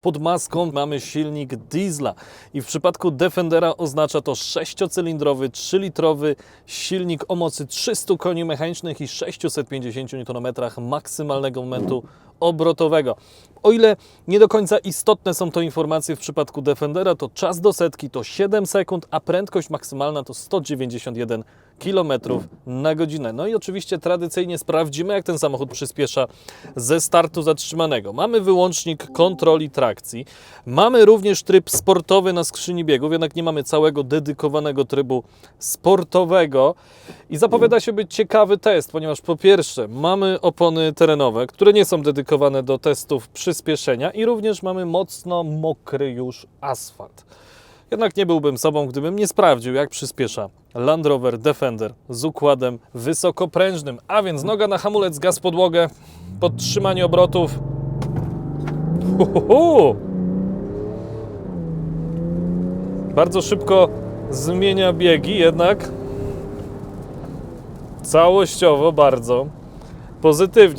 Pod maską mamy silnik diesla i w przypadku Defendera oznacza to sześciocylindrowy, 3-litrowy silnik o mocy 300 koni mechanicznych i 650 Nm maksymalnego momentu obrotowego. O ile nie do końca istotne są to informacje w przypadku Defendera, to czas do setki to 7 sekund, a prędkość maksymalna to 191 km na godzinę. No i oczywiście tradycyjnie sprawdzimy, jak ten samochód przyspiesza ze startu zatrzymanego. Mamy wyłącznik kontroli trakcji. Mamy również tryb sportowy na skrzyni biegów, jednak nie mamy całego dedykowanego trybu sportowego. I zapowiada się być ciekawy test, ponieważ po pierwsze mamy opony terenowe, które nie są dedykowane do testów przyspieszenia i również mamy mocno mokry już asfalt. Jednak nie byłbym sobą, gdybym nie sprawdził, jak przyspiesza Land Rover Defender z układem wysokoprężnym. A więc noga na hamulec, gaz podłogę, podtrzymanie obrotów. Uhuhu! Bardzo szybko zmienia biegi, jednak całościowo bardzo pozytywnie.